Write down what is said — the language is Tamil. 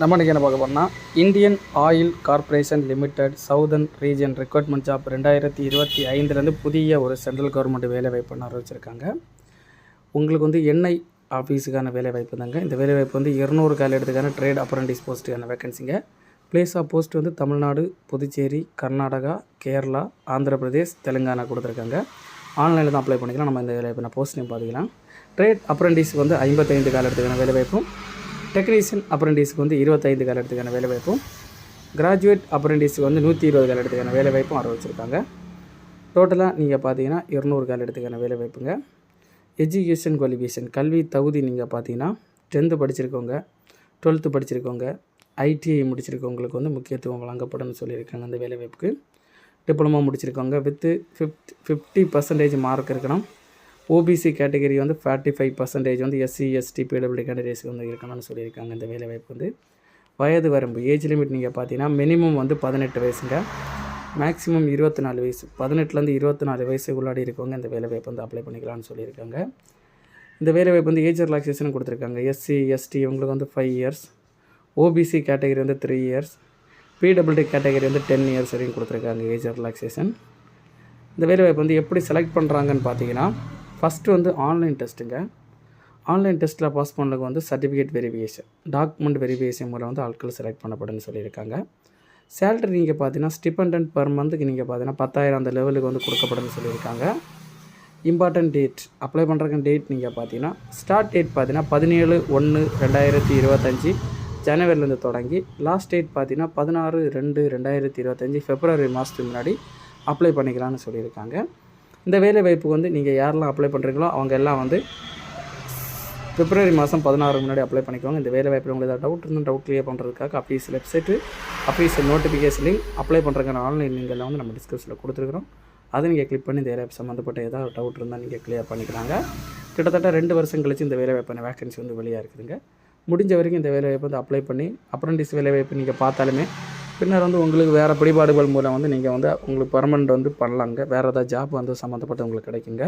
நம்ம இன்றைக்கி என்ன பார்க்க போறோம்னா Indian Oil Corporation Limited southern region recruitment job ரெண்டாயிரத்தி இருபத்தி ஐந்துலேருந்து புதிய ஒரு சென்ட்ரல் கவர்மெண்ட் வேலைவாய்ப்பு ஆரம்பிச்சிருக்காங்க உங்களுக்கு வந்து எண்ணெய் ஆஃபீஸுக்கான வேலைவாய்ப்பு தாங்க. இந்த வேலைவாய்ப்பு வந்து இரநூறு கால இடத்துக்கான ட்ரேட் அப்ரண்டிஸ் போஸ்ட்டுக்கான வேகன்சிங்க பிளேஸ் ஆஃப் போஸ்ட் வந்து தமிழ்நாடு புதுச்சேரி கர்நாடகா கேரளா ஆந்திர பிரதேஷ் தெலுங்கானா கொடுத்துருக்காங்க. ஆன்லைனில் தான் அப்ளை பண்ணிக்கலாம். நம்ம இந்த வேலைவாய்ப்பு போஸ்ட் நேம் பார்த்துக்கலாம். ட்ரேட் அப்ரண்டிஸ் வந்து ஐம்பத்தைந்து கால இடத்துக்கான வேலைவாய்ப்பும் டெக்னீஷியன் அப்ரெண்டிஸ்க்கு வந்து இருபத்தைந்து காலத்துக்கான வேலைவாய்ப்பும் கிராஜுவேட் அப்ரண்டிஸ்க்கு வந்து நூற்றி இருபது கால இடத்துக்கான வேலைவாய்ப்பும் ஆரம்பிச்சிருக்காங்க. டோட்டலாக நீங்கள் பார்த்தீங்கன்னா இருநூறு கால இடத்துக்கான வேலைவாய்ப்புங்க எஜுகேஷன் குவாலிஃபிகேஷன் கல்வி தகுதி நீங்கள் பார்த்தீங்கன்னா டென்த்து படிச்சிருக்கவங்க டுவெல்த்து படிச்சிருக்கவங்க ஐடிஐ முடிச்சிருக்கவங்களுக்கு வந்து முக்கியத்துவம் வழங்கப்படும்னு சொல்லியிருக்காங்க அந்த வேலைவாய்ப்புக்கு diploma முடிச்சிருக்கவங்க with fif fifty percentage mark இருக்கணும். ஓபிசி கேட்டகரி வந்து ஃபார்ட்டி ஃபைவ் பர்சன்டேஜ் வந்து எஸ்சி எஸ்டி பிடபிள்யூ கேண்டிடேட்ஸ்க்கு வந்து இருக்கணும்னு சொல்லியிருக்காங்க. இந்த வேலைவாய்ப்பு வந்து வயது வரம்பு ஏஜ் லிமிட் நீங்கள் பார்த்தீங்கன்னா மினிமம் வந்து பதினெட்டு வயசுங்க. மேக்ஸிமம் இருபத்தி நாலு வயசு பதினெட்டுலேருந்து இருபத்தி நாலு வயசுக்குள்ளாடி இருக்கவங்க இந்த வேலைவாய்ப்பு வந்து அப்ளை பண்ணிக்கலாம்னு சொல்லியிருக்காங்க. இந்த வேலைவாய்ப்பு வந்து ஏஜ் ரிலாக்ஸேஷன் கொடுத்துருக்காங்க. எஸ்சி எஸ்டி இவங்களுக்கு வந்து ஃபைவ் இயர்ஸ் ஓபிசி கேட்டகரி வந்து த்ரீ இயர்ஸ் பிடபிள்யூ கேட்டகரி வந்து டென் இயர்ஸ் வரையும் கொடுத்துருக்காங்க ஏஜ் ரிலாக்ஸேஷன் இந்த வேலைவாய்ப்பு வந்து எப்படி செலக்ட் பண்ணுறாங்கன்னு பார்த்தீங்கன்னா ஃபஸ்ட்டு வந்து ஆன்லைன் டெஸ்ட்டுங்க ஆன்லைன் டெஸ்ட்டில் பாஸ் பண்ணதுக்கு வந்து சர்டிஃபிகேட் வெரிஃபிகேஷன் டாக்குமெண்ட் வெரிஃபிகேஷன் மூலம் வந்து ஆட்கள் செலக்ட் பண்ணப்படும்னு சொல்லியிருக்காங்க. சேலரி நீங்கள் பார்த்தீங்கன்னா ஸ்டிபெண்டன்ட் பர் மந்த்துக்கு நீங்கள் பார்த்தீங்கன்னா பத்தாயிரம் அந்த லெவலுக்கு வந்து கொடுக்கப்படுன்னு சொல்லியிருக்காங்க. இம்பார்ட்டன்ட் டேட் அப்ளை பண்ணுறக்கு டேட் நீங்கள் பார்த்தீங்கன்னா ஸ்டார்ட் டேட் பார்த்தீங்கன்னா பதினேழு ஒன்று ரெண்டாயிரத்தி இருபத்தஞ்சி ஜனவரிலேருந்து தொடங்கி லாஸ்ட் டேட் பார்த்தீங்கன்னா பதினாறு ரெண்டு ரெண்டாயிரத்தி இருபத்தஞ்சி ஃபெப்ரவரி மாதத்துக்கு முன்னாடி அப்ளை பண்ணிக்கலாம்னு சொல்லியிருக்காங்க. இந்த வேலை வாய்ப்புக்கு வந்து நீங்கள் யாரெல்லாம் அப்ளை பண்ணுறீங்களோ அவங்க எல்லாம் வந்து பிப்ரவரி மாதம் பதினாறு முன்னாடி அப்ளை பண்ணிக்கோங்க. இந்த வேலை வாய்ப்பில் உங்களுக்கு ஏதாவது டவுட் இருந்தால் டவுட் கிளியர் பண்ணுறதுக்காக office website official notification link apply பண்ணுறதுக்கான ஆன்லைன் லிங்க் எல்லாம் வந்து நம்ம டிஸ்கிரிப்ஷனில் கொடுத்துருக்குறோம். அதை நீங்கள் கிளிக் பண்ணி இந்த வேலை சம்மந்தப்பட்ட ஏதாவது டவுட் இருந்தால் நீங்கள் கிளியர் பண்ணிக்கலாங்க. கிட்டத்தட்ட ரெண்டு வருஷம் கழிச்சு இந்த வேலை வாய்ப்பான வந்து வெளியாக இருக்குதுங்க. முடிஞ்ச வரைக்கும் இந்த வேலை வாய்ப்பு வந்து அப்ளை பண்ணி அப்ரண்டிஸ் வேலை வாய்ப்பு நீங்கள் பார்த்தாலுமே பின்னர் வந்து உங்களுக்கு வேறு பிடிபாடுகள் மூலம் வந்து நீங்கள் வந்து உங்களுக்கு பர்மனெண்ட் வந்து பண்ணலாங்க. வேறு ஏதாவது ஜாப் வந்து சம்மந்தப்பட்டு உங்களுக்கு கிடைக்குங்க.